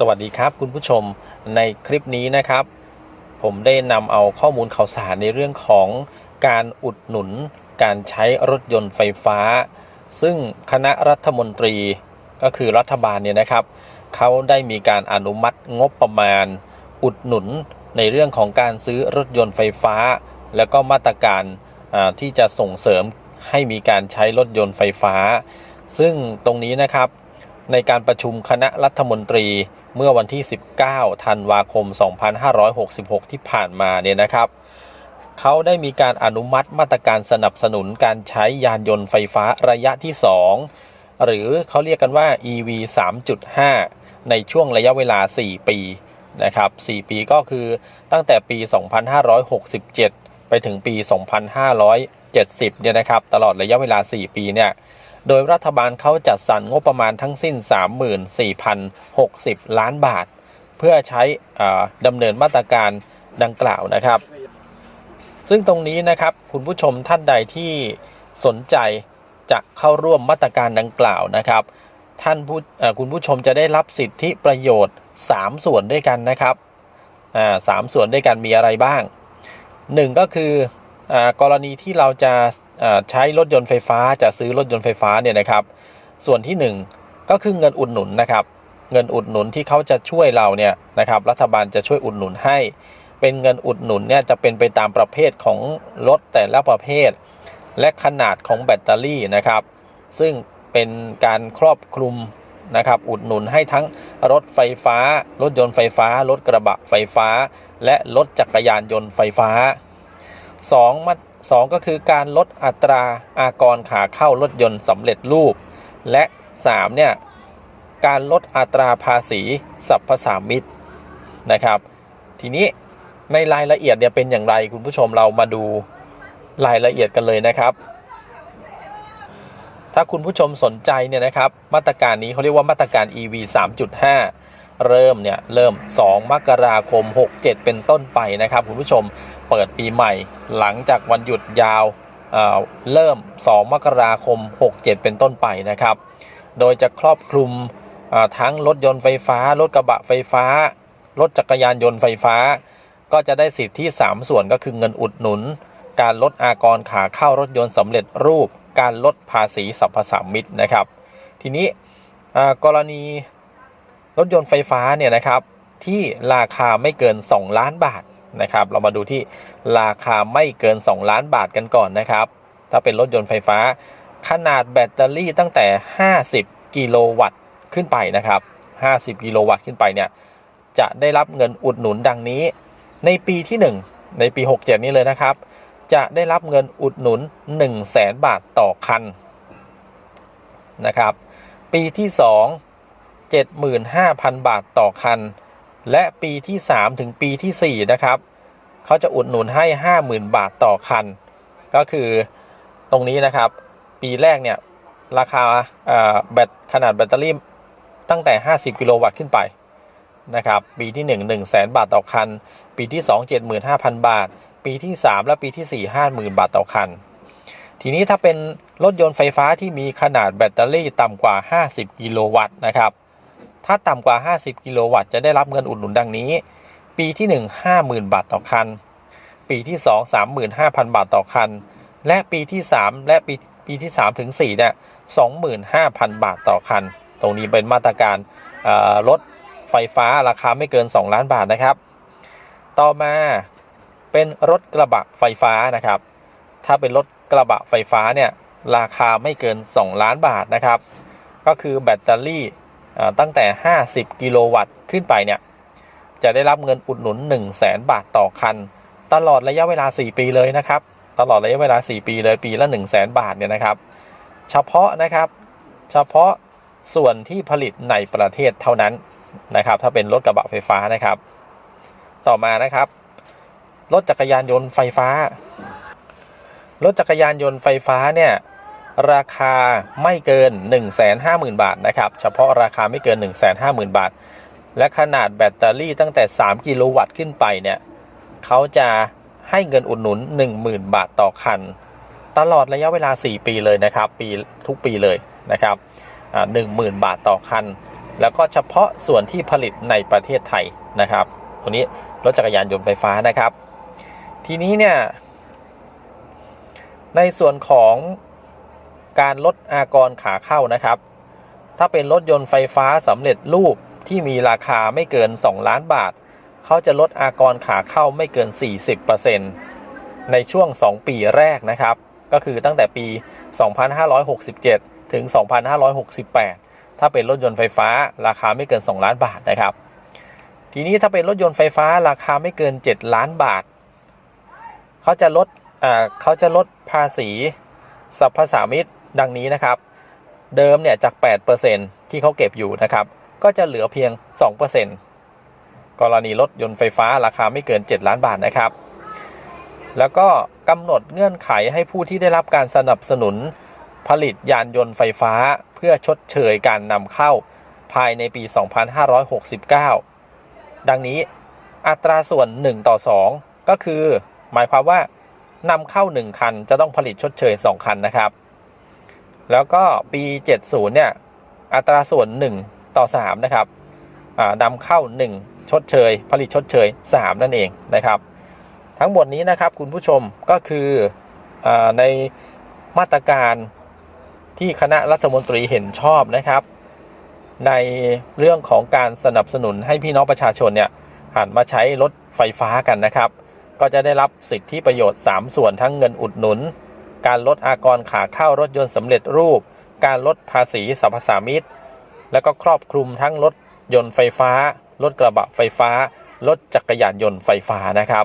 สวัสดีครับคุณผู้ชมในคลิปนี้นะครับ ผมได้นำเอาข้อมูลข่าวสารในเรื่องของการอุดหนุน การใช้รถยนต์ไฟฟ้า ซึ่งคณะรัฐมนตรีก็คือรัฐบาลเนี่ยนะครับเขาได้มีการอนุมัติงบประมาณ อุดหนุนในเรื่องของการซื้อรถยนต์ไฟฟ้า แล้วก็มาตรการที่จะส่งเสริมให้มีการใช้รถยนต์ไฟฟ้า ซึ่งตรงนี้นะครับในการประชุมคณะรัฐมนตรี เมื่อวันที่ 19 ธันวาคม 2566 ที่ผ่านมาเนี่ยนะครับ เขาได้มีการอนุมัติมาตรการสนับสนุนการใช้ยานยนต์ไฟฟ้าระยะที่ 2 หรือเขาเรียกกันว่า EV 3.5 ในช่วงระยะเวลา 4 ปีนะครับ 4 ปีก็คือตั้งแต่ปี 2567 ไปถึงปี 2570 เนี่ยนะครับ ตลอดระยะเวลา 4 ปีเนี่ย โดยรัฐบาลเขาจัดสรรงบประมาณทั้งสิ้น 34,060 ล้านบาท เพื่อใช้ดำเนินมาตรการดังกล่าวนะครับ ซึ่งตรงนี้นะครับคุณผู้ชมท่านใดที่สนใจจะเข้าร่วมมาตรการดังกล่าวนะครับ ท่านผู้คุณผู้ชมจะได้รับสิทธิประโยชน์ 3 ส่วนด้วยกันนะครับสามส่วนด้วยกันมีอะไรบ้าง 1 ก็คือ กรณีที่เราจะใช้รถยนต์ไฟฟ้าจะซื้อรถยนต์ไฟฟ้าเนี่ยนะครับ ส่วนที่ 1 ก็คือเงินอุดหนุนนะครับ เงินอุดหนุนที่เขาจะช่วยเราเนี่ยนะครับ รัฐบาลจะช่วยอุดหนุนให้ เป็นเงินอุดหนุนเนี่ยจะเป็นไปตามประเภทของรถแต่ละประเภท และขนาดของแบตเตอรี่นะครับ ซึ่งเป็นการครอบคลุมนะครับ อุดหนุนให้ทั้งรถไฟฟ้า รถยนต์ไฟฟ้า รถกระบะไฟฟ้า และรถจักรยานยนต์ไฟฟ้า 2มาสองก็คือการลดอัตราอากรขาเข้ารถยนต์สำเร็จรูป และ3เนี่ยการลดอัตราภาษีสรรพสามิตนะครับ ทีนี้ในรายละเอียดเนี่ยเป็นอย่างไรคุณผู้ชมเรามาดูรายละเอียดกันเลยนะครับ ถ้าคุณผู้ชมสนใจเนี่ยนะครับ มาตรการนี้เขาเรียกว่ามาตรการ EV 3.5 เริ่มเนี่ยเริ่ม 2 มกราคม 67 เป็นต้นไปนะครับคุณผู้ชม เปิดปีใหม่ หลังจากวันหยุดยาวเอ่อเริ่ม 2 มกราคม 67 เป็นต้นไปนะครับ โดยจะครอบคลุมทั้งรถยนต์ไฟฟ้า รถกระบะไฟฟ้า รถจักรยานยนต์ไฟฟ้า ก็จะได้สิทธิที่3ส่วนก็คือเงินอุดหนุน การลดอากรขาเข้ารถยนต์สำเร็จรูป การลดภาษีสรรพสามิตนะครับ ทีนี้กรณีรถยนต์ไฟฟ้าเนี่ยนะครับที่ราคาไม่เกิน 2 ล้านบาท นะครับ เรามาดูที่ราคาไม่เกิน 2 ล้านบาทกันก่อนนะครับ ถ้าเป็นรถยนต์ไฟฟ้า ขนาดแบตเตอรี่ตั้งแต่ 50 กิโลวัตต์ขึ้นไปนะครับ 50 กิโลวัตต์ขึ้นไปเนี่ย จะได้รับเงินอุดหนุนดังนี้ ในปีที่ 1 ในปี 67 นี้เลยนะครับ จะได้รับเงินอุดหนุน 1 0 0 0 0แสนบาทต่อคันนะครับ ปีที่ 2 75,000 บาทต่อคัน และปีที่ 3 ถึงปีที่ 4 นะครับ เขาจะอุดหนุนให้ 50,000 บาทต่อคัน ก็คือตรงนี้นะครับ ปีแรกเนี่ย ราคาแบตขนาดแบตเตอรี่ตั้งแต่ 50 กิโลวัตต์ขึ้นไปนะครับ ปีที่ 1 1 0 0 0 0แบาทต่อคัน ปีที่ 2 75,000 บาท ปีที่ 3 และปีที่ 4 50,000 บาทต่อคัน ทีนี้ถ้าเป็นรถยนต์ไฟฟ้าที่มีขนาดแบตเตอรี่ต่ำกว่า 50 กิโลวัตต์นะครับ ถ้าต่ำกว่า 50 กิโลวัตต์จะได้รับเงินอุดหนุนดังนี้ ปีที่ 1 50,000 บาทต่อคัน ปีที่ 2 35,000 บาทต่อคัน และปีที่ 3 และปีปีที่ 3 ถึง4เนี่ย25,000 บาทต่อคัน ตรงนี้เป็นมาตรการเอ่อรถไฟฟ้าราคาไม่เกิน 2 ล้านบาทนะครับ ต่อมาเป็นรถกระบะไฟฟ้านะครับ ถ้าเป็นรถกระบะไฟฟ้าเนี่ยราคาไม่เกิน 2 ล้านบาทนะครับ ก็คือแบตเตอรี่ ตั้งแต่ 50 กิโลวัตต์ขึ้นไปเนี่ยจะได้รับเงินอุดหนุน 1 0 0 0 0แบาทต่อคัน ตลอดระยะเวลา 4 ปีเลยนะครับ ตลอดระยะเวลา 4 ปีเลยปีละ 1 0 0 0 0แบาทเนี่ยนะครับ เฉพาะนะครับเฉพาะส่วนที่ผลิตในประเทศเท่านั้นนะครับ ถ้าเป็นรถกระบะไฟฟ้านะครับ ต่อมานะครับ รถจักรยานยนต์ไฟฟ้า รถจักรยานยนต์ไฟฟ้าเนี่ย ราคาไม่เกิน 1 5 0 0 0 0 บาทนะครับ เฉพาะราคาไม่เกิน 1 5 0 0 0 0 บาท และขนาดแบตเตอรี่ตั้งแต่ 3 กิโลวัตต์ขึ้นไปเนี่ยเขาจะให้เงินอุดหนุน 10,000 บาทต่อคัน ตลอดระยะเวลา 4 ปีเลยนะครับ ปีทุกปีเลยนะครับหนึ่งหมื่นบาทต่อคัน แล้วก็เฉพาะส่วนที่ผลิตในประเทศไทยนะครับตัวนี้รถจักรยานยนต์ไฟฟ้านะครับ ทีนี้เนี่ยในส่วนของ การลดอากรขาเข้านะครับ ถ้าเป็นรถยนต์ไฟฟ้าสำเร็จรูปที่มีราคาไม่เกิน 2 ล้านบาท เขาจะลดอากรขาเข้าไม่เกิน 40%ในช่วง 2 ปีแรกนะครับ ก็คือตั้งแต่ปี 2567 ถึง 2568 ถ้าเป็นรถยนต์ไฟฟ้าราคาไม่เกิน 2 ล้านบาทนะครับ ทีนี้ถ้าเป็นรถยนต์ไฟฟ้าราคาไม่เกิน 7 ล้านบาท เขาจะลดเขาจะลดภาษีสรรพสามิต ดังนี้นะครับ เดิมเนี่ยจาก 8%ที่เขาเก็บอยู่นะครับ ก็จะเหลือเพียง 2%กรณีรถยนต์ไฟฟ้าราคาไม่เกิน 7 ล้านบาทนะครับ แล้วก็กำหนดเงื่อนไขให้ผู้ที่ได้รับการสนับสนุนผลิตยานยนต์ไฟฟ้าเพื่อชดเชยการนำเข้าภายในปี 2569 ดังนี้อัตราส่วน 1 ต่อ 2 ก็คือ หมายความว่านำเข้า 1 คันจะต้องผลิตชดเชย 2 คันนะครับ แล้วก็ปี 70 เนี่ย อัตราส่วน 1 ต่อ 3 นะครับนำเข้า 1 ชดเชย ผลิตชดเชย 3 นั่นเองนะครับ ทั้งหมดนี้นะครับคุณผู้ชมก็คืออในมาตรการที่คณะรัฐมนตรีเห็นชอบนะครับ ในเรื่องของการสนับสนุนให้พี่น้องประชาชนเนี่ยหันมาใช้รถไฟฟ้ากันนะครับ ก็จะได้รับสิทธิประโยชน์ 3 ส่วนทั้งเงินอุดหนุน การลดอากรขาเข้ารถยนต์สำเร็จรูป การลดภาษีสรรพสามิตและก็ครอบคลุมทั้งรถยนต์ไฟฟ้า รถกระบะไฟฟ้า รถจักรยานยนต์ไฟฟ้านะครับ